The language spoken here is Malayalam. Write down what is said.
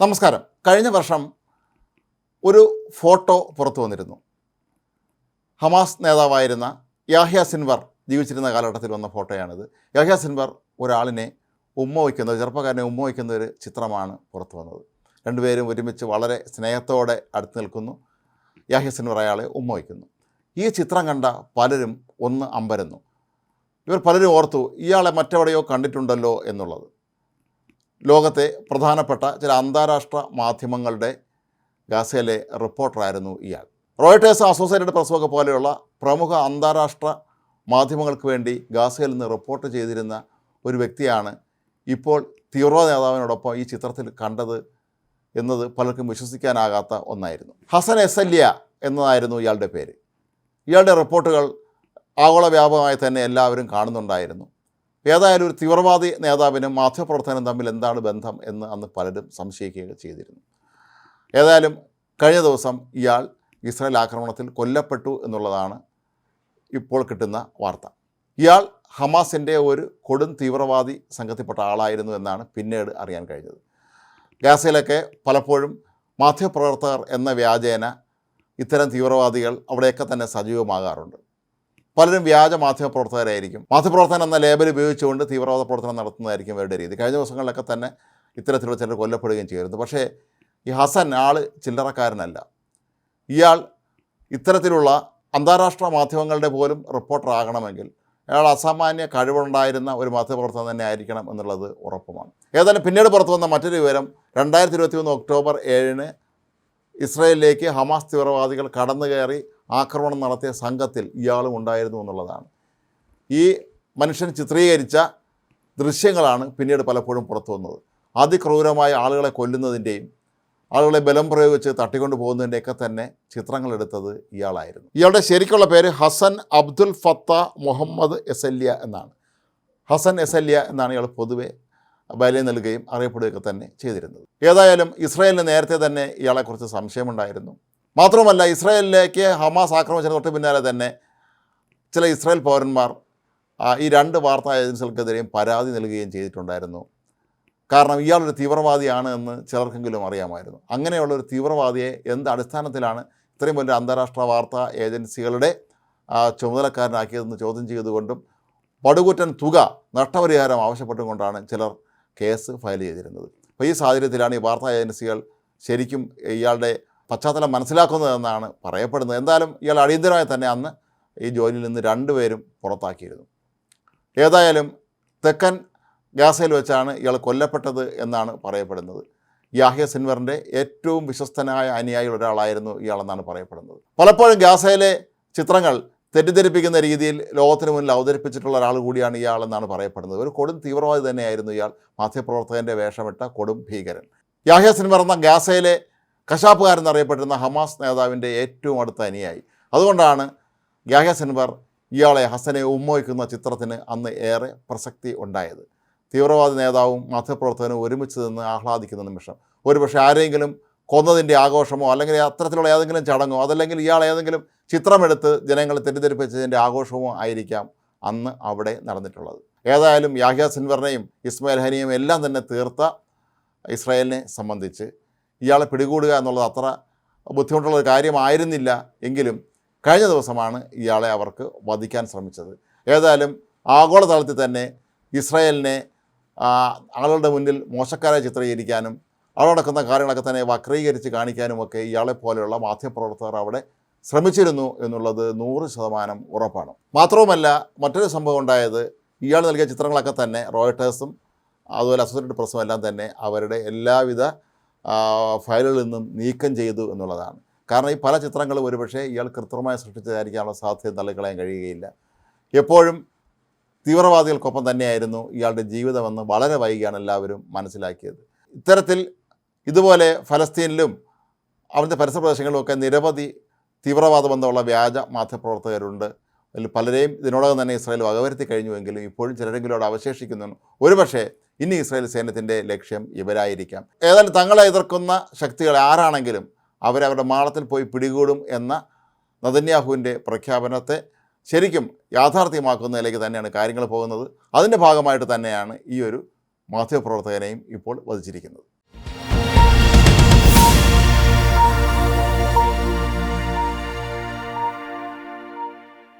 നമസ്കാരം. കഴിഞ്ഞ വർഷം ഒരു ഫോട്ടോ പുറത്തു വന്നിരുന്നു. ഹമാസ് നേതാവായിരുന്ന യാഹ്യ സിൻവർ ജീവിച്ചിരുന്ന കാലഘട്ടത്തിൽ വന്ന ഫോട്ടോയാണിത്. യാഹ്യ സിൻവർ ഒരാളിനെ ഉമ്മ വയ്ക്കുന്ന ചെറുപ്പക്കാരനെ ഉമ്മ വയ്ക്കുന്ന ഒരു ചിത്രമാണ് പുറത്തു വന്നത്. രണ്ടുപേരും ഒരുമിച്ച് വളരെ സ്നേഹത്തോടെ അടുത്ത് നിൽക്കുന്നു. യാഹ്യ സിൻവർ അയാളെ ഉമ്മ വയ്ക്കുന്നു. ഈ ചിത്രം കണ്ട പലരും ഒന്ന് അമ്പരന്നു. ഇവർ പലരും ഓർത്തു ഇയാളെ മറ്റെവിടെയോ കണ്ടിട്ടുണ്ടല്ലോ എന്നുള്ളത്. ലോകത്തെ പ്രധാനപ്പെട്ട ചില അന്താരാഷ്ട്ര മാധ്യമങ്ങളുടെ ഗാസയിലെ റിപ്പോർട്ടറായിരുന്നു ഇയാൾ. റോയിട്ടേഴ്സ് അസോസിയേറ്റഡ് പ്രസ്സൊക്കെ പോലെയുള്ള പ്രമുഖ അന്താരാഷ്ട്ര മാധ്യമങ്ങൾക്ക് വേണ്ടി ഗാസയിൽ നിന്ന് റിപ്പോർട്ട് ചെയ്തിരുന്ന ഒരു വ്യക്തിയാണ് ഇപ്പോൾ തീവ്രവാദ നേതാവിനോടൊപ്പം ഈ ചിത്രത്തിൽ കണ്ടത് എന്നത് പലർക്കും വിശ്വസിക്കാനാകാത്ത ഒന്നായിരുന്നു. ഹസൻ എസല്യ എന്നതായിരുന്നു ഇയാളുടെ പേര്. ഇയാളുടെ റിപ്പോർട്ടുകൾ ആഗോള വ്യാപകമായി തന്നെ എല്ലാവരും കാണുന്നുണ്ടായിരുന്നു. ഏതായാലും ഒരു തീവ്രവാദി നേതാവിനും മാധ്യമപ്രവർത്തനം തമ്മിൽ എന്താണ് ബന്ധം എന്ന് അന്ന് പലരും സംശയിക്കുകയൊക്കെ ചെയ്തിരുന്നു. ഏതായാലും കഴിഞ്ഞ ദിവസം ഇയാൾ ഇസ്രായേൽ ആക്രമണത്തിൽ കൊല്ലപ്പെട്ടു എന്നുള്ളതാണ് ഇപ്പോൾ കിട്ടുന്ന വാർത്ത. ഇയാൾ ഹമാസിന്റെ ഒരു കൊടും തീവ്രവാദി സംഘത്തിൽപ്പെട്ട ആളായിരുന്നു എന്നാണ് പിന്നീട് അറിയാൻ കഴിഞ്ഞത്. ഗാസയിലൊക്കെ പലപ്പോഴും മാധ്യമപ്രവർത്തകർ എന്ന വ്യാജേന ഇത്തരം തീവ്രവാദികൾ അവിടെയൊക്കെ തന്നെ സജീവമാകാറുണ്ട്. പലരും വ്യാജ മാധ്യമ മാധ്യമപ്രവർത്തകരായിരിക്കും. മാധ്യമപ്രവർത്തനം എന്ന ലേബൽ ഉപയോഗിച്ചുകൊണ്ട് തീവ്രവാദ പ്രവർത്തനം നടത്തുന്നതായിരിക്കും അവരുടെ രീതി. കഴിഞ്ഞ ദിവസങ്ങളിലൊക്കെ തന്നെ ഇത്തരത്തിലുള്ള ചിലർ കൊല്ലപ്പെടുകയും ചെയ്യുന്നു പക്ഷേ ഈ ഹസൻ ആൾ ചില്ലറക്കാരനല്ല. ഇയാൾ ഇത്തരത്തിലുള്ള അന്താരാഷ്ട്ര മാധ്യമങ്ങളുടെ പോലും റിപ്പോർട്ടർ ആകണമെങ്കിൽ അയാൾ അസാമാന്യ കഴിവുണ്ടായിരുന്ന ഒരു മാധ്യമപ്രവർത്തനം തന്നെ ആയിരിക്കണം എന്നുള്ളത് ഉറപ്പുമാണ്. ഏതായാലും പിന്നീട് പുറത്തു വന്ന മറ്റൊരു വിവരം രണ്ടായിരത്തി ഇരുപത്തി മൂന്ന് ഒക്ടോബർ ഏഴിന് ഇസ്രയേലിലേക്ക് ഹമാസ് തീവ്രവാദികൾ കടന്നു കയറി ആക്രമണം നടത്തിയ സംഘത്തിൽ ഇയാളും ഉണ്ടായിരുന്നു എന്നുള്ളതാണ്. ഈ മനുഷ്യൻ ചിത്രീകരിച്ച ദൃശ്യങ്ങളാണ് പിന്നീട് പലപ്പോഴും പുറത്തു വന്നത്. അതിക്രൂരമായ ആളുകളെ കൊല്ലുന്നതിന്റെയും ആളുകളെ ബലം പ്രയോഗിച്ച് തട്ടിക്കൊണ്ടു പോകുന്നതിന്റെയൊക്കെ തന്നെ ചിത്രങ്ങളെടുത്തത് ഇയാളായിരുന്നു. ഇയാളുടെ ശരിക്കുള്ള പേര് ഹസൻ അബ്ദുൽ ഫത്ത മുഹമ്മദ് എസല്യ എന്നാണ്. ഹസൻ എസല്യ എന്നാണ് ഇയാൾ പൊതുവെ ബലി നൽകുകയും അറിയപ്പെടുകയൊക്കെ തന്നെ ചെയ്തിരുന്നത്. ഏതായാലും ഇസ്രായേലിന് നേരത്തെ തന്നെ ഇയാളെക്കുറിച്ച് സംശയമുണ്ടായിരുന്നു. മാത്രമല്ല ഇസ്രായേലിലേക്ക് ഹമാസ് ആക്രമിച്ചതിന് തൊട്ട് പിന്നാലെ തന്നെ ചില ഇസ്രായേൽ പൗരന്മാർ ഈ രണ്ട് വാർത്താ ഏജൻസികൾക്കെതിരെയും പരാതി നൽകുകയും ചെയ്തിട്ടുണ്ടായിരുന്നു. കാരണം ഇയാളൊരു തീവ്രവാദിയാണ് എന്ന് ചിലർക്കെങ്കിലും അറിയാമായിരുന്നു. അങ്ങനെയുള്ളൊരു തീവ്രവാദിയെ എന്ത് അടിസ്ഥാനത്തിലാണ് ഇത്രയും വലിയ അന്താരാഷ്ട്ര വാർത്താ ഏജൻസികളുടെ ചുമതലക്കാരനാക്കിയതെന്ന് ചോദ്യം ചെയ്തുകൊണ്ടും പടുകൂറ്റൻ തുക നഷ്ടപരിഹാരം ആവശ്യപ്പെട്ടുകൊണ്ടാണ് ചിലർ കേസ് ഫയൽ ചെയ്തിരുന്നത്. അപ്പോൾ ഈ സാഹചര്യത്തിലാണ് ഈ വാർത്താ ഏജൻസികൾ ശരിക്കും ഇയാളുടെ പശ്ചാത്തലം മനസ്സിലാക്കുന്നതെന്നാണ് പറയപ്പെടുന്നത്. എന്തായാലും ഇയാൾ അടിയന്തരമായി തന്നെ അന്ന് ഈ ജോലിയിൽ നിന്ന് രണ്ടുപേരും പുറത്താക്കിയിരുന്നു. ഏതായാലും തെക്കൻ ഗാസയിൽ വെച്ചാണ് ഇയാൾ കൊല്ലപ്പെട്ടത് എന്നാണ് പറയപ്പെടുന്നത്. യാഹ്യ സിൻവറിന്റെ ഏറ്റവും വിശ്വസ്തനായ അനുയായികൾ ഒരാളായിരുന്നു ഇയാളെന്നാണ് പറയപ്പെടുന്നത്. പലപ്പോഴും ഗാസയിലെ ചിത്രങ്ങൾ തെറ്റിദ്ധരിപ്പിക്കുന്ന രീതിയിൽ ലോകത്തിന് മുന്നിൽ അവതരിപ്പിച്ചിട്ടുള്ള ഒരാൾ കൂടിയാണ് ഇയാളെന്നാണ് പറയപ്പെടുന്നത്. ഒരു കൊടും തീവ്രവാദി തന്നെയായിരുന്നു ഇയാൾ. മാധ്യമപ്രവർത്തകന്റെ വേഷമിട്ട കൊടും ഭീകരൻ. യാഹ്യ സിൻവർ എന്ന ഗാസയിലെ കശാപ്പുകാരെന്നറിയപ്പെട്ടിരുന്ന ഹമാസ് നേതാവിന്റെ ഏറ്റവും അടുത്ത അനിയായി. അതുകൊണ്ടാണ് യാഹ്യ സിൻവർ ഇയാളെ ഹസനെ ഉമ്മോയ്ക്കുന്ന ചിത്രത്തിന് അന്ന് ഏറെ പ്രസക്തി ഉണ്ടായത്. തീവ്രവാദി നേതാവും മാധ്യമപ്രവർത്തകനും ഒരുമിച്ച് നിന്ന് ആഹ്ലാദിക്കുന്ന നിമിഷം. ഒരുപക്ഷെ ആരെങ്കിലും കൊന്നതിന്റെ ആഘോഷമോ അല്ലെങ്കിൽ അത്തരത്തിലുള്ള ഏതെങ്കിലും ചടങ്ങോ അതല്ലെങ്കിൽ ഇയാൾ ഏതെങ്കിലും ചിത്രമെടുത്ത് ജനങ്ങളെ തെറ്റിദ്ധരിപ്പിച്ചതിന്റെ ആഘോഷമോ ആയിരിക്കാം അന്ന് അവിടെ നടന്നിട്ടുള്ളത്. ഏതായാലും യാഹ്യ സിൻവറിനെയും ഇസ്മായിൽ ഹനിയും എല്ലാം തന്നെ തീർത്ത ഇസ്രായേലിനെ സംബന്ധിച്ച് ഇയാളെ പിടികൂടുക എന്നുള്ളത് അത്ര ബുദ്ധിമുട്ടുള്ള ഒരു കാര്യമായിരുന്നില്ല എങ്കിലും കഴിഞ്ഞ ദിവസമാണ് ഇയാളെ അവർക്ക് വധിക്കാൻ ശ്രമിച്ചത്. ഏതായാലും ആഗോളതലത്തിൽ തന്നെ ഇസ്രായേലിനെ ആളുകളുടെ മുന്നിൽ മോശക്കാരെ ചിത്രീകരിക്കാനും അവിടെ നടക്കുന്ന കാര്യങ്ങളൊക്കെ തന്നെ വക്രീകരിച്ച് കാണിക്കാനുമൊക്കെ ഇയാളെ പോലെയുള്ള മാധ്യമപ്രവർത്തകർ അവിടെ ശ്രമിച്ചിരുന്നു എന്നുള്ളത് നൂറ് ശതമാനം ഉറപ്പാണ്. മാത്രവുമല്ല മറ്റൊരു സംഭവം ഉണ്ടായത് ഇയാൾ നൽകിയ ചിത്രങ്ങളൊക്കെ തന്നെ റോയിട്ടേഴ്സും അതുപോലെ അസോസിയേറ്റഡ് പ്രസ്സും എല്ലാം തന്നെ അവരുടെ എല്ലാവിധ ഫയലുകളിൽ നിന്നും നീക്കം ചെയ്തു എന്നുള്ളതാണ്. കാരണം ഈ പല ചിത്രങ്ങളും ഒരുപക്ഷേ ഇയാൾ കൃത്രിമമായി സൃഷ്ടിച്ചതായിരിക്കാനുള്ള സാധ്യത തള്ളിക്കളയാൻ കഴിയുകയില്ല. എപ്പോഴും തീവ്രവാദികൾക്കൊപ്പം തന്നെയായിരുന്നു ഇയാളുടെ ജീവിതമെന്ന് വളരെ വൈകിയാണ് എല്ലാവരും മനസ്സിലാക്കിയത്. ഇത്തരത്തിൽ ഇതുപോലെ ഫലസ്തീനിലും അവിടുത്തെ പരിസര പ്രദേശങ്ങളിലുമൊക്കെ നിരവധി തീവ്രവാദ ബന്ധമുള്ള വ്യാജ മാധ്യമപ്രവർത്തകരുണ്ട്. അതിൽ പലരെയും ഇതിനോടകം തന്നെ ഇസ്രായേൽ വകവരുത്തി കഴിഞ്ഞുവെങ്കിലും ഇപ്പോഴും ചിലരെങ്കിലും അവിടെ അവശേഷിക്കുന്നു ഒരുപക്ഷേ ഇനി ഇസ്രായേൽ സൈന്യത്തിന്റെ ലക്ഷ്യം ഇവരായിരിക്കാം. ഏതായാലും തങ്ങളെ എതിർക്കുന്ന ശക്തികൾ ആരാണെങ്കിലും അവരവരുടെ മാളത്തിൽ പോയി പിടികൂടും എന്ന നദന്യാഹുവിന്റെ പ്രഖ്യാപനത്തെ ശരിക്കും യാഥാർത്ഥ്യമാക്കുന്നതിലേക്ക് തന്നെയാണ് കാര്യങ്ങൾ പോകുന്നത്. അതിന്റെ ഭാഗമായിട്ട് തന്നെയാണ് ഈ ഒരു മാധ്യമപ്രവർത്തകനെയും ഇപ്പോൾ വധിച്ചിരിക്കുന്നത്.